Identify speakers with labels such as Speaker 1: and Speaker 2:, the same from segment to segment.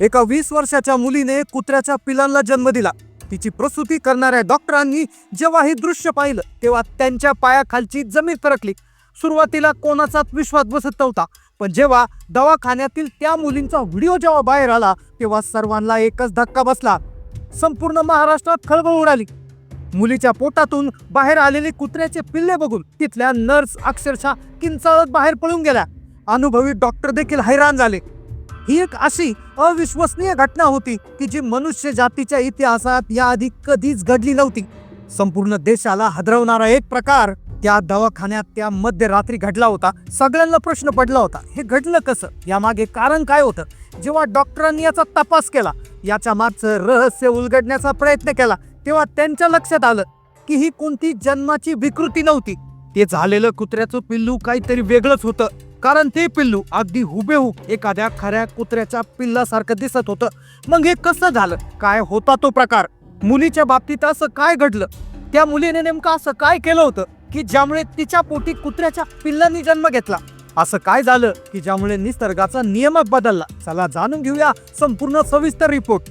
Speaker 1: एका वीस वर्षाच्या मुलीने कुत्र्याच्या पिलांना जन्म दिला. तिची प्रसूती करणाऱ्या डॉक्टरांनी जेव्हा हे दृश्य पाहिलं तेव्हा त्यांच्या पायाखालची जमीन फरकली सुरुवातीला कोणाचाच विश्वास बसत नव्हता पण जेव्हा दवाखान्यातील त्या मुलींचा व्हिडिओ जेव्हा बाहेर आला तेव्हा सर्वांना एकच धक्का बसला. संपूर्ण महाराष्ट्रात खळबळ उडाली. मुलीच्या पोटातून बाहेर आलेले कुत्र्याचे पिल्ले बघून तिथल्या नर्स अक्षरशः किंचाळत बाहेर पळून गेल्या. अनुभवी डॉक्टर देखील हैराण झाले. ही एक अशी अविश्वसनीय घटना होती की जी मनुष्य जातीच्या इतिहासात याआधी कधीच घडली नव्हती. संपूर्ण देशाला हदरवणारा एक प्रकार त्या दवाखान्यात त्या मध्यरात्री घडला होता. सगळ्यांना प्रश्न पडला होता हे घडलं कसं? यामागे कारण काय होतं? जेव्हा डॉक्टरांनी याचा तपास केला याच्या मागचं रहस्य उलगडण्याचा प्रयत्न केला तेव्हा त्यांच्या लक्षात आलं की ही कोणती जन्माची विकृती नव्हती. ते झालेलं कुत्र्याचं पिल्लू काहीतरी वेगळंच होतं. कारण ते पिल्लू अगदी हुबेहूब एखाद्या खऱ्या कुत्र्याच्या पिल्लासारखं दिसत होतं. मग हे कसं झालं? काय होता तो प्रकार? मुलीच्या बाबतीत असं काय घडलं? त्या मुलीने नेमकं असं काय केलं होतं की ज्यामुळे तिच्या पोटी कुत्र्याच्या पिल्लांनी जन्म घेतला? असं काय झालं की ज्यामुळे निसर्गाचा नियमच बदलला? चला जाणून घेऊया संपूर्ण सविस्तर रिपोर्ट.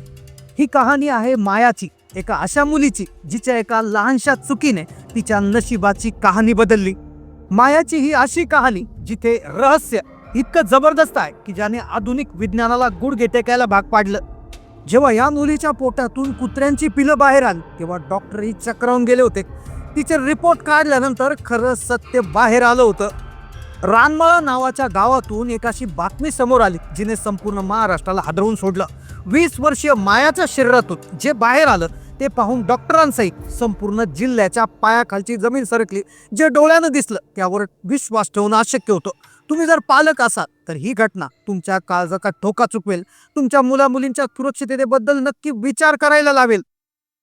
Speaker 1: ही कहाणी आहे मायाची एका अशा मुलीची जिच्या एका लहानशा चुकीने तिच्या नशिबाची कहाणी बदलली. मायाची ही अशी कहाणी जिथे रहस्य इतकं जबरदस्त आहे की ज्याने आधुनिक विज्ञानाला गुड घेटेकायला भाग पाडलं. जेव्हा या मुलीच्या पोटातून कुत्र्यांची पिलं बाहेर आली तेव्हा डॉक्टरही चक्रावून गेले होते. तिचे रिपोर्ट काढल्यानंतर खरं सत्य बाहेर आलं होतं. रानमळा नावाच्या गावातून एक अशी बातमी समोर आली जिने संपूर्ण महाराष्ट्राला हादरवून सोडलं. वीस वर्षीय मायाच्या शरीरातून जे बाहेर आलं ते पाहून डॉक्टरांसहित संपूर्ण जिल्ह्याच्या पायाखालची जमीन सरकली जे डोळ्यानं दिसलं त्यावर विश्वास ठेवणं अशक्य होतं. तुम्ही जर पालक असाल तर ही घटना तुमच्या काळजाचा ठोका चुकवेल. तुमच्या मुला मुलींच्या सुरक्षिततेबद्दल नक्की विचार करायला लावेल.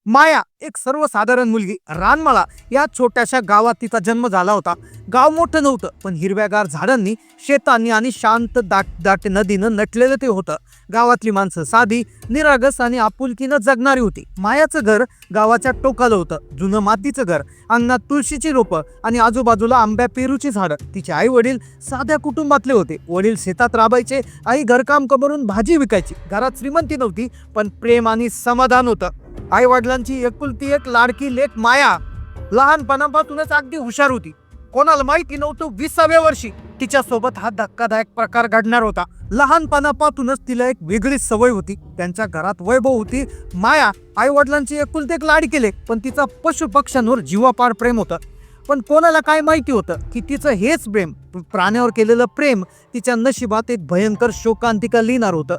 Speaker 1: माया एक सर्वसाधारण मुलगी रानमाळा या छोट्याशा गावात तिचा जन्म झाला होता. गाव मोठं नव्हतं पण हिरव्यागार झाडांनी शेतांनी आणि शांत दाट दाट नदीनं नटलेलं ते होतं. गावातली माणसं साधी निरागस आणि आपुलकीनं जगणारी होती. मायाचं घर गावाच्या टोकाला होतं जुनं मातीचं घर अंगणात तुळशीची रोपं आणि आजूबाजूला आंब्या पेरूची झाडं. तिचे आई वडील साध्या कुटुंबातले होते. वडील शेतात राबायचे आई घरकाम कमरून भाजी विकायची. घरात श्रीमंती नव्हती पण प्रेम आणि समाधान होतं. आई वडिलांची एकुलती एक लाडकी लेख माया. लहानपणापासूनच अगदी हुशार होती. कोणाला माहिती नव्हतं विसाव्या वर्षी. तिच्यासोबत हा धक्कादायक प्रकार घडणार होता. लहानपणापासूनच तिला एक वेगळीच सवय होती. त्यांच्या घरात वैभव होती. माया आई वडिलांची एकुलते एक लाड केले पण तिचा पशु पक्ष्यांवर जीवापाड प्रेम होतं. पण कोणाला काय माहिती होतं की तिचं हेच प्रेम प्राण्यावर केलेलं प्रेम तिच्या नशिबात एक भयंकर शोकांतिका लिहिणार होतं.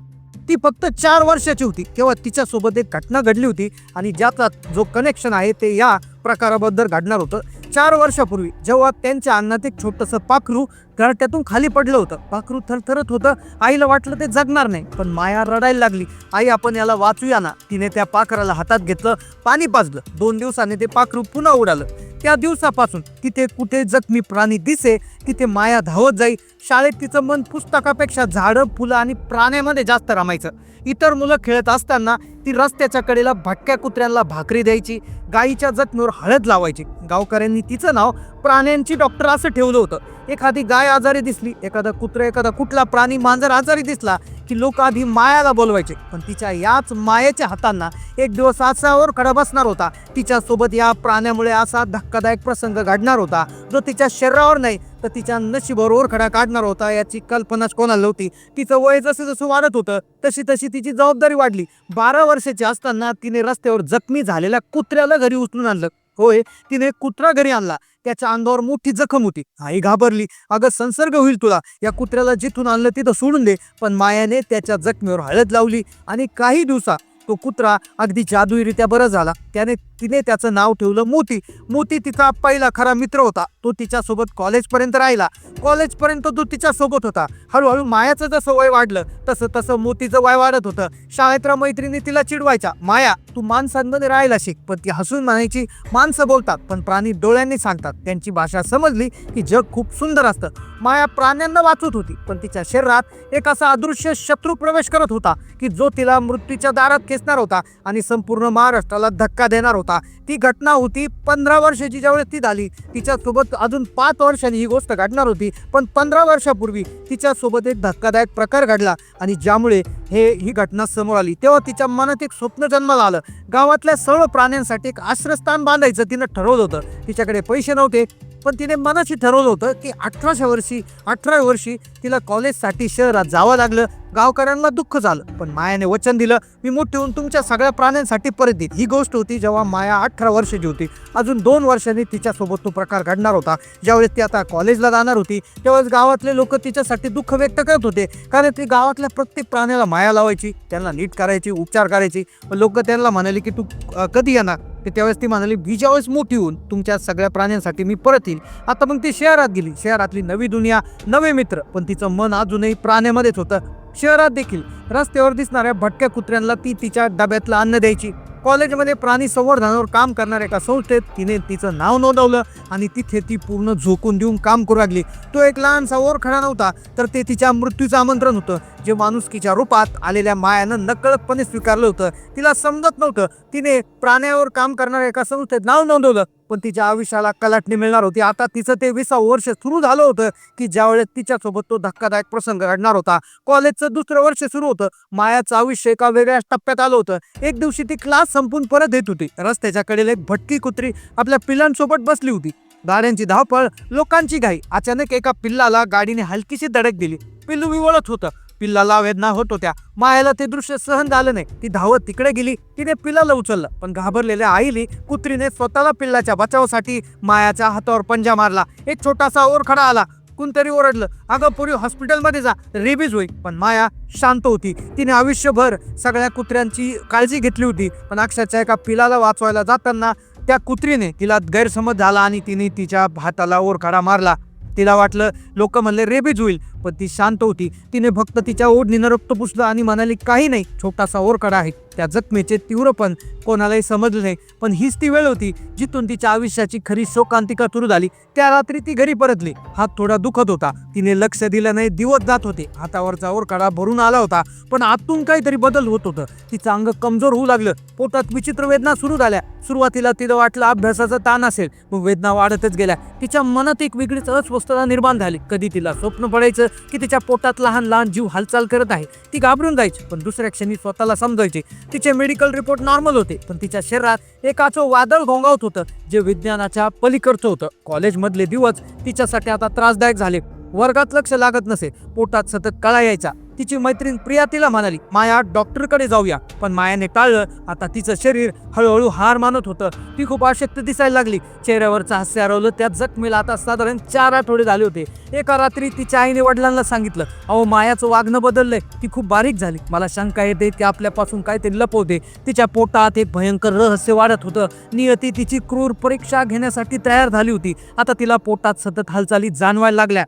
Speaker 1: ती फक्त चार वर्षाची होती. तेव्हा तिच्यासोबत एक घटना घडली होती आणि ज्याचा जो कनेक्शन आहे ते या प्रकाराबद्दल घडणार होतं. चार वर्षापूर्वी जेव्हा त्यांच्या अन्नात एक छोटंसं पाखरू घरट्यातून खाली पडलं होतं. पाखरू थरथरत होतं. आईला वाटलं ते जगणार नाही. पण माया रडायला लागली. आई आपण याला वाचूया ना. तिने त्या पाखराला हातात घेतलं. पाणी पाजलं. दोन दिवसांनी ते पाखरू पुन्हा उडालं. त्या दिवसापासून तिथे कुठे जखमी प्राणी दिसे तिथे माया धावत जाई. शाळेत तिचं मन पुस्तकापेक्षा झाडं फुलं आणि प्राण्यामध्ये जास्त रमायचं. इतर मुलं खेळत असताना ती रस्त्याच्या कडेला भटक्या कुत्र्यांना भाकरी द्यायची. गायीच्या जखमीवर हळद लावायची. गावकऱ्यांनी तिचं नाव प्राण्यांची डॉक्टर असं ठेवलं होतं. एखादी गाय आजारी दिसली एखादा कुत्रा एखादा कुठला प्राणी मांजर आजारी दिसला की लोक आधी मायाला बोलवायचे. पण तिच्या याच मायेच्या हातांना एक दिवस आसावर खडा बसणार होता. तिच्यासोबत या प्राण्यामुळे असा धक्कादायक प्रसंग घडणार होता. जो तिच्या शरीरावर नाही तर तिच्या नशिबावर ओरखडा काढणार होता याची कल्पनाच कोणाला नव्हती. तिचं वय जसं जसं वाढत होतं तशी तशी तिची जबाबदारी वाढली. बारा वर्षाची असताना तिने रस्त्यावर जखमी झालेल्या कुत्र्याला घरी उचलून आणलं. होय तिने कुत्रा घरी आणला. त्याच्या अंगावर मोठी जखम होती. आई घाबरली. अगं संसर्ग होईल तुला. या कुत्र्याला जिथून आणलं तिथं सोडून दे. पण मायाने त्याच्या जखमेवर हळद लावली आणि काही दिवसा तो कुत्रा अगदी जादुईरित्या बरा झाला. त्याने तिने त्याचं नाव ठेवलं मोती. मोती तिचा पहिला खरा मित्र होता. तो तिच्यासोबत कॉलेजपर्यंत राहिला. कॉलेजपर्यंत तो तिच्यासोबत होता. हळूहळू मायाचं जसं वय वाढलं तसं तसं मोतीचं वय वाढत होतं. शाळेतल्या मैत्रिणी तिला चिडवायच्या माया तू माणसांमध्ये राहायला शिक. पण ती हसून म्हणायची माणसं बोलतात पण प्राणी डोळ्यांनी सांगतात. त्यांची भाषा समजली की जग खूप सुंदर असतं. माया प्राण्यांना वाचत होती पण तिच्या शरीरात एक असा अदृश्य शत्रू प्रवेश करत होता की जो तिला मृत्यूच्या दारात खेचणार होता आणि संपूर्ण महाराष्ट्राला धक्का धक्का देणार होता. होता ती घटना होती पंधरा वर्षाची. ज्यावेळेस ती झाली तिच्यासोबत अजून पाच वर्षांनी ही गोष्ट घडणार होती. पण पंधरा वर्षापूर्वी तिच्यासोबत एक धक्कादायक प्रकार घडला आणि ज्यामुळे हे ही घटना समोर आली. तेव्हा तिच्या मनात एक स्वप्न जन्माला आलं. गावातल्या सर्व प्राण्यांसाठी एक आश्रयस्थान बांधायचं तिनं ठरवलं होतं. तिच्याकडे पैसे नव्हते. पण तिने मनाशी ठरवलं होतं की अठराशे वर्षी अठराव्या वर्षी तिला कॉलेजसाठी शहरात जावं लागलं. गावकऱ्यांना दुःख झालं पण मायाने वचन दिलं मी मोठे होऊन तुमच्या सगळ्या प्राण्यांसाठी परत देईन. ही गोष्ट होती जेव्हा माया अठरा वर्षाची होती. अजून दोन वर्षांनी तिच्यासोबत तो प्रकार घडणार होता. ज्यावेळेस ती आता कॉलेजला जाणार होती त्यावेळेस गावातले लोक तिच्यासाठी दुःख व्यक्त करत होते. कारण ती गावातल्या प्रत्येक प्राण्याला माया लावायची त्यांना नीट करायची उपचार करायची. लोक त्यांना म्हणाले की तू कधी येणार? ते त्यावेळेस ती म्हणाली मी ज्यावेळेस मोठी होऊन तुमच्या सगळ्या प्राण्यांसाठी मी परत येईल आता मग ती शहरात गेली. शहरातली नवी दुनिया नवे मित्र पण तिचं मन अजूनही प्राण्यामध्येच होतं. शहरात देखील रस्त्यावर दिसणाऱ्या भटक्या कुत्र्यांना ती तिच्या डब्यातलं अन्न द्यायची. कॉलेजमध्ये प्राणी संवर्धनावर काम करणाऱ्या एका संस्थेत तिने तिचं नाव नोंदवलं आणि तिथे ती पूर्ण झोकून देऊन काम करू लागली. तो एक लहानसा ओरखडा नव्हता तर ते तिच्या मृत्यूचं आमंत्रण होतं. जे माणुसकीच्या रूपात आलेल्या मायानं नकळतपणे स्वीकारलं होतं तिला समजत नव्हतं. तिने प्राण्यावर काम करणाऱ्या एका संस्थेत नाव नोंदवलं पण तिच्या आयुष्याला कलाटणी मिळणार होती. आता तिचं ते विसावं वर्ष सुरू झालं होतं की ज्यावेळेस तिच्यासोबत तो धक्कादायक प्रसंग घडणार होता कॉलेजचं दुसरं वर्ष सुरू होतं. मायाचं आयुष्य एका वेगळ्या टप्प्यात आलं होतं. एक दिवशी ती क्लास संपून परत येत होती. रस्त्याच्या कडेला एक भटकी कुत्री आपल्या पिल्लांसोबत बसली होती. गाड्यांची धावपळ लोकांची घाई. अचानक एका पिल्लाला गाडीने हलकीशी धडक दिली. पिल्लू विवळत होतं. पिल्लाला वेदना होत होत्या. मायाला ते दृश्य सहन झालं नाही. ती धावत तिकडे गेली. तिने पिल्लाला उचललं. पण घाबरलेल्या आईली कुत्रीने स्वतःला पिल्लाच्या बचावासाठी मायाच्या हातावर पंजा मारला. एक छोटासा ओरखडा आला. कोणतरी ओरडलं. अगं पूर्वी हॉस्पिटलमध्ये जा. रेबीज होईल पण माया शांत होती. तिने आयुष्यभर सगळ्या कुत्र्यांची काळजी घेतली होती. पण अक्षरशः एका पिलाला वाचवायला जाताना त्या कुत्रीने तिला गैरसमज झाला आणि तिने तिच्या हाताला ओरखडा मारला. तिला वाटलं लोक म्हणले रेबीज होईल. पण ती शांत होती. तिने फक्त तिच्या ओढणीनं रक्त पुसलं आणि म्हणाली काही नाही छोटासा ओरकडा आहे. त्या जखमेचे तीव्रपण कोणालाही समजलं नाही. पण हीच ती वेळ होती जिथून तिच्या आयुष्याची खरी शोकांतिका सुरू झाली. त्या रात्री ती घरी परतली. हात थोडा दुखत होता. तिने लक्ष दिलं नाही दिवस जात होते. हातावरचा ओरकडा भरून आला होता. पण आतून काहीतरी बदल होत होतं. तिचं अंग कमजोर होऊ लागलं. पोटात विचित्र वेदना सुरू झाल्या. सुरुवातीला तिला वाटलं अभ्यासाचा ताण असेल. मग वेदना वाढतच गेल्या. तिच्या मनात एक वेगळीच अस्वस्थता निर्माण झाली. कधी तिला स्वप्न पडायचं की तिच्या पोटात लहान लहान जीव हालचाल करत आहे. ती घाबरून जायची पण दुसऱ्या क्षणी स्वतःला समजायची. तिचे मेडिकल रिपोर्ट नॉर्मल होते पण तिच्या शरीरात एकाचं वादळ घोंगावत होतं जे विज्ञानाच्या पलीकडचं होतं. कॉलेजमधले दिवस तिच्यासाठी आता त्रासदायक झाले. वर्गात लक्ष लागत नसे पोटात सतत कळा यायचा. तिची मैत्रीण प्रिया तिला म्हणाली माया डॉक्टरकडे जाऊया. पण मायाने टाळलं आता तिचं शरीर हळूहळू हार मानत होतं. ती खूप अशक्त दिसायला लागली. चेहऱ्यावरचं हास्य हरवलं. त्या जखमीला आता साधारण चार आठवडे झाले होते. एका रात्री तिच्या आईने वडिलांना सांगितलं अहो मायाचं वागणं बदललंय. ती खूप बारीक झाली. मला शंका येते की आपल्यापासून काहीतरी लपवते. तिच्या पोटात एक भयंकर रहस्य वाढत होतं. नियती तिची क्रूर परीक्षा घेण्यासाठी तयार झाली होती. आता तिला पोटात सतत हालचाली जाणवायला लागल्या.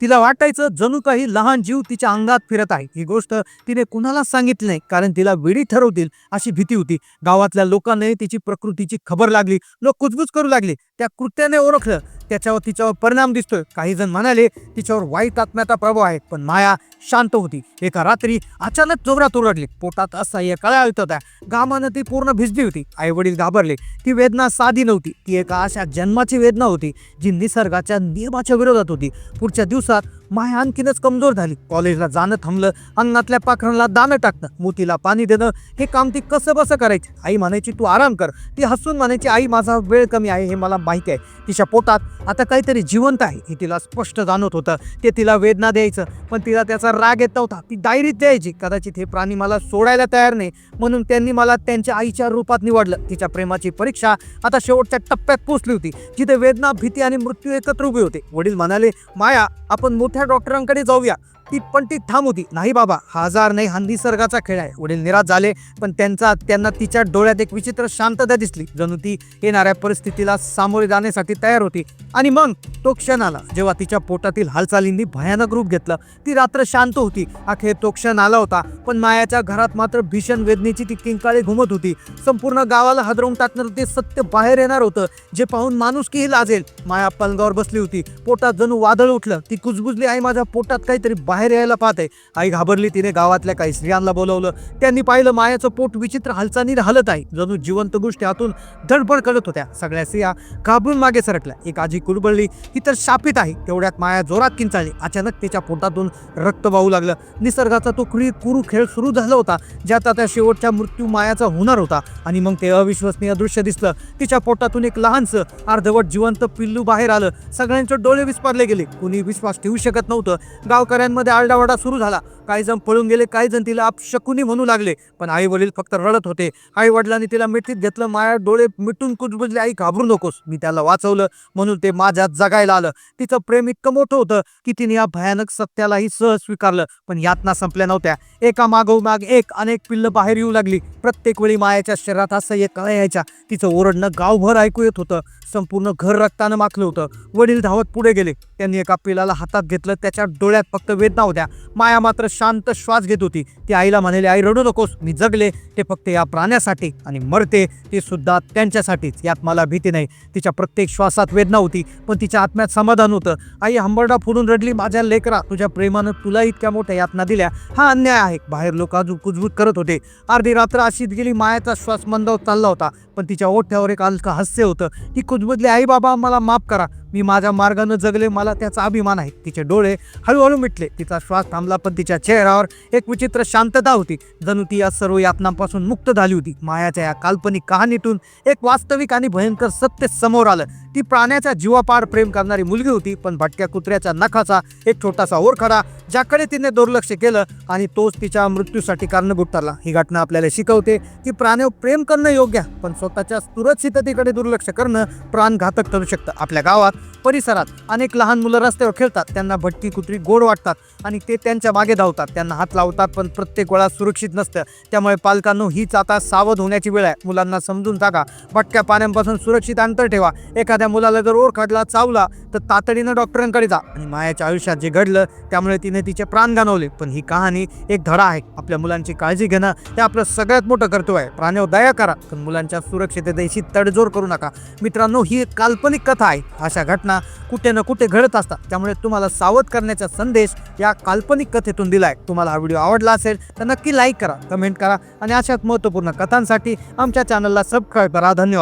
Speaker 1: तिला वाटायचं जणू काही लहान जीव तिच्या अंगात फिरत आहे. ही गोष्ट तिने कुणालाच सांगितली नाही कारण तिला वेळी ठरवतील अशी भीती होती. गावातल्या लोकांनी तिची प्रकृतीची खबर लागली. लोक कुजबुज करू लागले. त्या कृत्याने ओळखलं. त्याच्यावर तिच्यावर परिणाम दिसतोय. काही जण म्हणाले तिच्यावर वाईट आत्म्याचा प्रभाव आहे. पण माया शांत होती. एका रात्री अचानक जोरात ओरडली. पोटात असह्य कळा येत होत्या. घामानं ती पूर्ण भिजली होती. आई वडील घाबरले. ती वेदना साधी नव्हती. ती एका अशा जन्माची वेदना होती जी निसर्गाच्या नियमाच्या विरोधात होती. पुढच्या दिवसात माया आणखीनच कमजोर झाली. कॉलेजला जाणं थांबलं अंगातल्या पाखरांना दाणं टाकणं मोतीला पाणी देणं हे काम ती कसं बसं करायची? आई म्हणायची तू आराम कर. ती हसून म्हणायची आई माझा वेळ कमी आहे हे मला माहिती आहे. तिच्या पोटात आता काहीतरी जिवंत आहे. हे तिला स्पष्ट जाणवत होतं. ते तिला वेदना द्यायचं पण तिला त्याचा राग येत नव्हता. ती डायरीत द्यायची कदाचित हे प्राणी मला सोडायला तयार नाही. म्हणून त्यांनी मला त्यांच्या आईच्या रूपात निवडलं. तिच्या प्रेमाची परीक्षा आता शेवटच्या टप्प्यात पोचली होती जिथे वेदना भीती आणि मृत्यू एकत्र उभे होते. वडील म्हणाले माया आपण मोठ्या डॉक्टरांकडे जाऊया. ती पण ती ठाम होती. नाही बाबा हा आजार नाही हा निसर्गाचा खेळ आहे. वडील निराश झाले पण त्यांचा त्यांना तिच्या डोळ्यात एक विचित्र शांतता दिसली. जणू ती येणाऱ्या परिस्थितीला सामोरे जाण्यासाठी तयार होती. आणि मग तो क्षण आला जेव्हा तिच्या पोटातील हालचालींनी भयानक रूप घेतलं. ती रात्र शांत होती. अखेर तो क्षण आला होता पण मायाच्या घरात मात्र भीषण वेदनेची ती किंकाळी घुमत होती. संपूर्ण गावाला हदरवून टाकणार ते सत्य बाहेर येणार होतं जे पाहून माणुसकीही लाजेल. माया पलंगावर बसली होती. पोटात जणू वादळ उठलं. ती कुजबुजली आई माझ्या पोटात काहीतरी बाहेर बाहेर यायला पाहते आई घाबरली तिने गावातल्या काही स्त्रियांना बोलवलं. त्यांनी पाहिलं मायाचं पोट विचित्र हालचालीने हलत आहे. जणू जिवंत गोष्टी हातून धडपड करत होत्या. सगळ्या स्त्रिया घाबरून मागे सरकल्या. एक आजी कुरबळली ही तर शापित आहे. तेवढ्यात माया जोरात किंचाळली. अचानक तिच्या पोटातून रक्त वाहू लागलं. निसर्गाचा तो क्री कुरू खेळ सुरू झाला होता ज्यात आता शेवटच्या मृत्यू मायाचा होणार होता. आणि मग ते अविश्वसनीय दृश्य दिसलं. तिच्या पोटातून एक लहानसं अर्धवट जिवंत पिल्लू बाहेर आलं. सगळ्यांचे डोळे विस्पारले गेले. कुणी विश्वास ठेवू शकत नव्हतं. गावकऱ्यांमध्ये आरडाओरडा सुरू झाला. काही जण पळून गेले काही जण तिला अपशकुनी म्हणू लागले. पण आई वडील फक्त रडत होते. आई वडिलांनी तिला मिठीत घेतलं माया डोळे मिटून कुजबुजले आई घाबरू नकोस. मी त्याला वाचवलं म्हणून ते माझ्यात जगायला आलं. तिचं प्रेम इतकं मोठं होतं की तिने या भयानक सत्यालाही सहज स्वीकारलं. पण यातना संपल्या नव्हत्या. एका मागोमाग एक अनेक पिल्लं बाहेर येऊ लागली. प्रत्येक वेळी मायाच्या शरीरात असह्य कळा यायच्या तिचं ओरडणं गावभर ऐकू येत होतं. संपूर्ण घर रक्तानं माखलं होतं. वडील धावत पुढे गेले. त्यांनी एका पिलाला हातात घेतलं. त्याच्या डोळ्यात फक्त वेदना होत्या. माया मात्र शांत श्वास घेत होती. ती आईला म्हणाली आई रडू नकोस. मी जगले. ते फक्त या प्राण्यासाठी आणि मरते ते सुद्धा त्यांच्यासाठीच. यात मला भीती नाही. तिच्या प्रत्येक श्वासात वेदना होती पण तिच्या आत्म्यात समाधान होतं. आई हंबरडा फोडून रडली. माझ्या लेकरा तुझ्या प्रेमानं तुला इतक्या मोठ्या यातना दिल्या. हा अन्याय आहे. बाहेर लोक अजून कुजबूज करत होते. अर्धी रात्र अशीच गेली. मायाचा श्वास मंदावत चालला होता पण तिच्या ओठ्यावर एक हलकं हास्य होतं. ती कुजबुजली. आई बाबा मला माफ करा. मी माझ्या मार्गानं जगले मला त्याचा अभिमान आहे. तिचे डोळे हळूहळू मिटले. तिचा श्वास थांबला पण तिच्या चेहऱ्यावर एक विचित्र शांतता होती. जणू ती या सर्व यातनांपासून मुक्त झाली होती. मायाच्या या काल्पनिक कहाणीतून एक वास्तविक आणि भयंकर सत्य समोर आलं. ती प्राण्याच्या जीवापार प्रेम करणारी मुलगी होती पण भटक्या कुत्र्याच्या नखाचा एक छोटासा ओरखडा ज्याकडे तिने दुर्लक्ष केलं आणि तोच तिच्या मृत्यूसाठी कारणीभूत ठरला. ही घटना आपल्याला शिकवते की प्राण्यावर प्रेम करणं योग्य पण स्वतःच्या सुरक्षिततेकडे दुर्लक्ष करणं प्राणघातक ठरू शकतं. आपल्या गावात परिसरात अनेक लहान मुलं रस्त्यावर खेळतात त्यांना भटकी कुत्री गोड वाटतात आणि ते त्यांच्या मागे धावतात. त्यांना हात लावतात पण प्रत्येक वेळा सुरक्षित नसतं. त्यामुळे पालकांनो हीच आता सावध होण्याची वेळ आहे. मुलांना समजून टाका भटक्या पाण्यापासून सुरक्षित अंतर ठेवा. एखाद्या मुलाला जर ओर चावला तर तातडीनं डॉक्टरांकडे जा. आणि मायाच्या आयुष्यात जे घडलं त्यामुळे तिने तिचे प्राण गमावले पण ही कहाणी एक धडा आहे. आपल्या मुलांची काळजी घेणं हे आपलं सगळ्यात मोठं कर्तव्य आहे. प्राण्यावर दया करा पण मुलांच्या सुरक्षिततेशी तडजोड करू नका. मित्रांनो ही एक काल्पनिक कथा आहे. अशा घटना कुठे ना कुठे घडत असतात. त्यामुळे तुम्हाला सावध करण्याचा संदेश या काल्पनिक कथेतून दिलाय. तुम्हाला हा व्हिडिओ आवडला असेल तर नक्की लाईक करा कमेंट करा. आणि अशाच महत्त्वपूर्ण कथांसाठी आमच्या चॅनलला सबस्क्राईब करा. धन्यवाद.